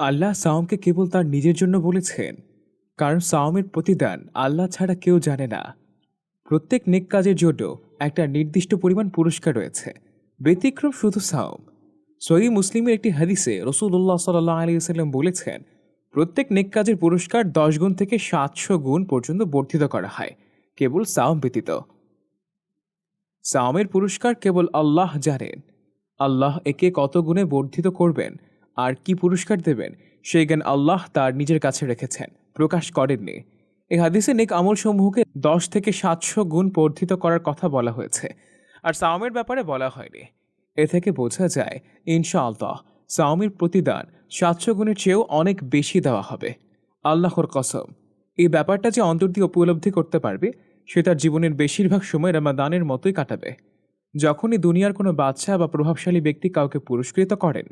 আল্লাহ সাওমকে কেবল তার নিজের জন্য বলেছেন, কারণ সাওমের প্রতিদান আল্লাহ ছাড়া কেউ জানে না। প্রত্যেক নেক কাজের জন্য একটা নির্দিষ্ট পরিমাণ পুরস্কার রয়েছে। ব্যতিক্রম শুধু সাওম। সহি মুসলিমের একটি হাদিসে রসুল্লাহ সাল্লাহ আলী সাল্লাম বলেছেন, প্রত্যেক নেক কাজের পুরস্কার দশ গুণ থেকে সাতশো গুণ পর্যন্ত বর্ধিত করা হয়, কেবল সাওম ব্যতীত। সাওমের পুরস্কার কেবল আল্লাহ জানেন। আল্লাহ একে কত গুণে বর্ধিত করবেন? আর কি পুরস্কার দেবেন? সেই জ্ঞান আল্লাহ তার নিজের কাছে রেখেছেন, প্রকাশ করেননি। এই হাদিসে নেক আমল সমূহকে দশ থেকে সাতশো গুণ বর্ধিত করার কথা বলা হয়েছে, আর সাওমের ব্যাপারে বলা হয়নি। এ থেকে বোঝা যায় ইনশা ইনশাআল্লাহ, সাওমের প্রতিদান সাতশো গুণের চেয়েও অনেক বেশি দেওয়া হবে। আল্লাহর কসম, এই ব্যাপারটা যে অন্তর দিয়ে উপলব্ধি করতে পারবে, সে তার জীবনের বেশিরভাগ সময় রামাদানের মতোই কাটাবে। যখনই দুনিয়ার কোনো বাচ্চা বা প্রভাবশালী ব্যক্তি কাউকে পুরস্কৃত করেন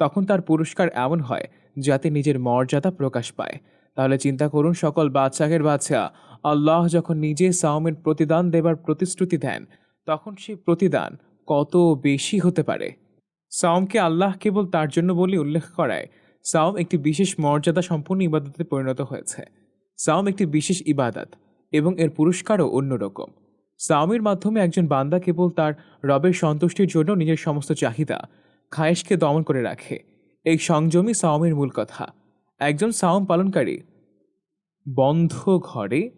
তখন তার পুরস্কার এমন হয় যাতে নিজের মর্যাদা প্রকাশ পায়। তাহলে চিন্তা করুন, সকল বাচ্চাকের বাচ্চা আল্লাহ যখন নিজে সাওমের প্রতিদান দেবার প্রতিশ্রুতি দেন, তখন সেই প্রতিদান কত বেশি হতে পারে? সাওমকে আল্লাহ কেবল তার জন্য বলে উল্লেখ করায়, সাওম একটি বিশেষ মর্যাদা সম্পন্ন ইবাদতে পরিণত হয়েছে। সাওম একটি বিশেষ ইবাদত এবং এর পুরস্কারও অন্যরকম সাওমের মাধ্যমে একজন বান্দা কেবল তার রবের সন্তুষ্টির জন্য নিজের সমস্ত চাহিদা খায়েশকে দমন করে রাখে। এই সংযমই সাওমের মূল কথা। একজন সাওম পালনকারী। বন্ধ ঘরে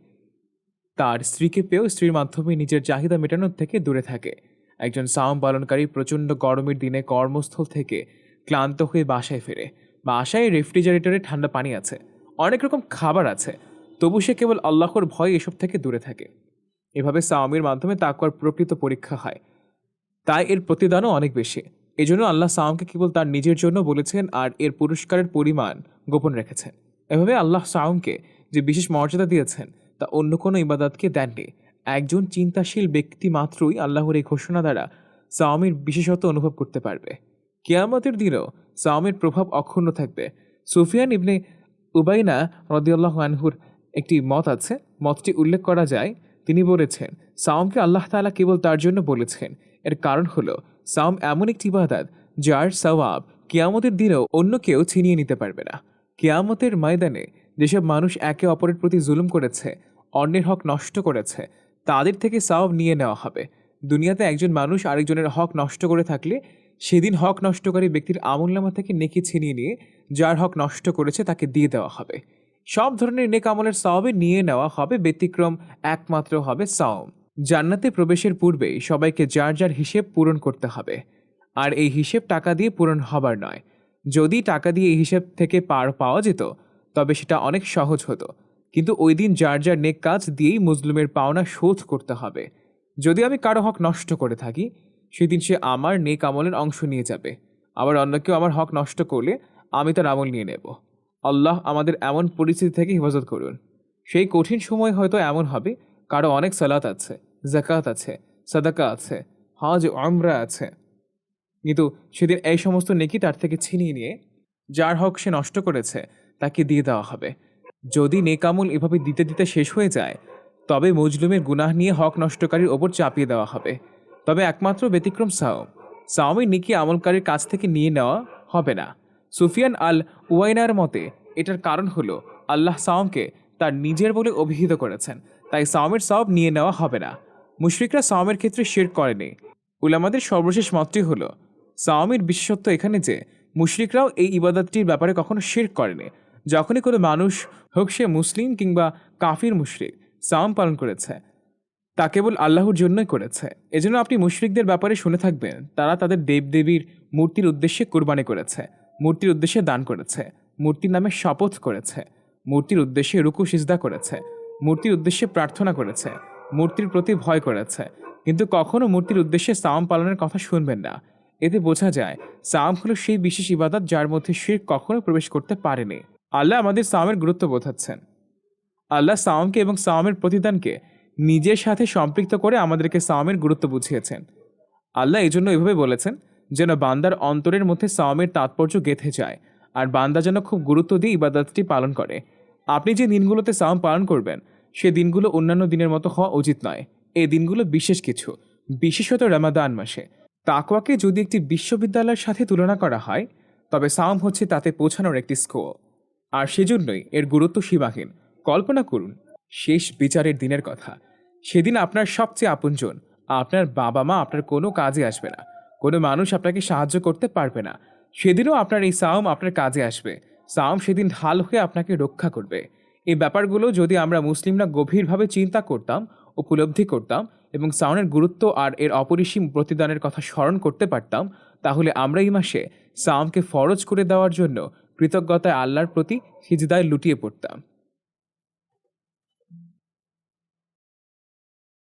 তার স্ত্রীকে পেয়েও স্ত্রীর মাধ্যমে নিজের চাহিদা মেটানোর থেকে দূরে থাকে। একজন সাওম পালনকারী প্রচণ্ড গরমের দিনে কর্মস্থল থেকে ক্লান্ত হয়ে বাসায় ফেরে। বাসায় রেফ্রিজারেটরে ঠান্ডা পানি আছে। অনেক রকম খাবার আছে। তবু সে কেবল আল্লাহর ভয় এসব থেকে দূরে থাকে। এভাবে সাওমের মাধ্যমে তাকওয়ার প্রকৃত পরীক্ষা হয়। তাই এর প্রতিদানও অনেক বেশি। এজন্য আল্লাহ সাওমকে কেবল তার নিজের জন্য বলেছেন আর এর পুরস্কারের পরিমাণ গোপন রেখেছেন। এভাবে আল্লাহ সাওমকে যে বিশেষ মর্যাদা দিয়েছেন, তা অন্য কোনো ইবাদতকে দেননি। একজন চিন্তাশীল ব্যক্তি মাত্রই আল্লাহর এই ঘোষণা দ্বারা সাওমের বিশেষত্ব অনুভব করতে পারবে। কেয়ামতের দিনও সাওমের প্রভাব অক্ষুণ্ণ থাকবে। সুফিয়ান ইবনে উবাইনা রদিয়াল্লাহ আনহুর একটি মত আছে। মতটি উল্লেখ করা যায় তিনি বলেছেন, সাওমকে আল্লাহ তাআলা কেবল তার জন্য বলেছেন। এর কারণ হলো, সাওম এমন একটি ইবাদত যার সওয়াব কেয়ামতের দিনেও অন্য কেউ ছিনিয়ে নিতে পারবে না। কেয়ামতের ময়দানে যেসব মানুষ একে অপরের প্রতি জুলুম করেছে, অন্যের হক নষ্ট করেছে, তাদের থেকে সওয়াব নিয়ে নেওয়া হবে। দুনিয়াতে একজন মানুষ আরেকজনের হক নষ্ট করে থাকলে, সেদিন হক নষ্টকারী ব্যক্তির আমলনামা থেকে নেকি ছিনিয়ে নিয়ে যার হক নষ্ট করেছে তাকে দিয়ে দেওয়া হবে। সব ধরনের নেক আমলের সওয়াবে নিয়ে নেওয়া হবে, ব্যতিক্রম একমাত্র হবে সাওম। জান্নাতে প্রবেশের পূর্বেই সবাইকে যার যার হিসেব পূরণ করতে হবে। আর এই হিসেব টাকা দিয়ে পূরণ হবার নয়। যদি টাকা দিয়ে এই হিসেব থেকে পার পাওয়া যেত, তবে সেটা অনেক সহজ হতো। কিন্তু ওই দিন যার যার নেক কাজ দিয়েই মুসলিমের পাওনা শোধ করতে হবে। যদি আমি কারও হক নষ্ট করে থাকি, সেদিন সে আমার নেক আমলের অংশ নিয়ে যাবে। আবার অন্য কেউ আমার হক নষ্ট করলে আমি তার আমল নিয়ে নেব। আল্লাহ আমাদের এমন পরিস্থিতি থেকে হেফাজত করুন। সেই কঠিন সময় হয়তো এমন হবে, কারও অনেক সালাত আছে জাকাত আছে, সাদাকা আছে, হজ অমরা আছে। কিন্তু সেদিন এই সমস্ত নেকি তার থেকে ছিনিয়ে নিয়ে যার হক সে নষ্ট করেছে, তাকে দিয়ে দেওয়া হবে। যদি নেকামল এভাবে দিতে দিতে শেষ হয়ে যায়, তবে মজলুমের গুনাহ নিয়ে হক নষ্টকারীর ওপর চাপিয়ে দেওয়া হবে। তবে একমাত্র ব্যতিক্রম সাওম। সাওমের নিকি আমলকারীর কাছ থেকে নিয়ে নেওয়া হবে না। সুফিয়ান আল ওয়াইনার মতে, এটার কারণ হলো, আল্লাহ সাওমকে তার নিজের বলে অভিহিত করেছেন। তাই সাওমের সওয়াব নিয়ে নেওয়া হবে না। মুশরিকরা সাওমের ক্ষেত্রে শের করেনি। উলামাদের সর্বশেষ মতটি হলো, সাওমের বিশেষত্ব এখানে যে, মুশরিকরাও এই ইবাদতটির ব্যাপারে কখনো শের করেনি। যখনই কোনো মানুষ হোক সে মুসলিম কিংবা কাফির মুশরিক, সাওম পালন করেছে। তা কেবল আল্লাহর জন্যই করেছে। এজন্য আপনি মুশরিকদের ব্যাপারে শুনে থাকবেন। তারা তাদের দেবদেবীর মূর্তির উদ্দেশ্যে কোরবানি করেছে। মূর্তির উদ্দেশ্যে দান করেছে। মূর্তির নামে শপথ করেছে। মূর্তির উদ্দেশ্যে রুকু, সিজদা করেছে। মূর্তির উদ্দেশ্যে প্রার্থনা করেছে। মূর্তির প্রতি ভয় করেছে। কিন্তু কখনো মূর্তির উদ্দেশ্যে সাম পালনের কথা শুনবেন না। এতে বোঝা যায় সাম হলো সেই বিশেষ ইবাদত যার মধ্যে শির কখনো প্রবেশ করতে পারেনি। আল্লাহ আমাদের সামের গুরুত্ব বোঝাচ্ছেন। আল্লাহ সাওমকে এবং সাওমের প্রতিদানকে নিজের সাথে সম্পৃক্ত করে আমাদেরকে সাওমের গুরুত্ব বুঝিয়েছেন। আল্লাহ এই জন্য এভাবে বলেছেন যেন বান্দার অন্তরের মধ্যে সাওমের তাৎপর্য গেঁথে যায়, আর বান্দা যেন খুব গুরুত্ব দিয়ে ইবাদতটি পালন করে। আপনি যে দিনগুলোতে সাওম পালন করবেন, সে দিনগুলো অন্যান্য দিনের মতো হওয়া উচিত নয়। এই দিনগুলো বিশেষ কিছু, বিশেষত রামাদান মাসে। তাকওয়াকে যদি একটি বিশ্ববিদ্যালয়ের সাথে তুলনা করা হয়, তবে সাওম হচ্ছে তাতে পৌঁছানোর একটি স্কোর আর সেজন্যই এর গুরুত্ব সীমাহীন। কল্পনা করুন, শেষ বিচারের দিনের কথা। সেদিন আপনার সবচেয়ে আপনজন, আপনার বাবা মা আপনার কোনো কাজে আসবে না। কোনো মানুষ আপনাকে সাহায্য করতে পারবে না। সেদিনও আপনার এই সাওম আপনার কাজে আসবে। সাওম সেদিন ঢাল হয়ে আপনাকে রক্ষা করবে। এই ব্যাপারগুলো যদি আমরা মুসলিমরা গভীরভাবে চিন্তা করতাম, উপলব্ধি করতাম এবং সাউনের গুরুত্ব আর এর অপরিসীম প্রতিদানের কথা স্মরণ করতে পারতাম, তাহলে আমরা এই মাসে সাওমকে ফরজ করে দেওয়ার জন্য কৃতজ্ঞতায় আল্লাহর প্রতি সিজদায় লুটিয়ে পড়তাম।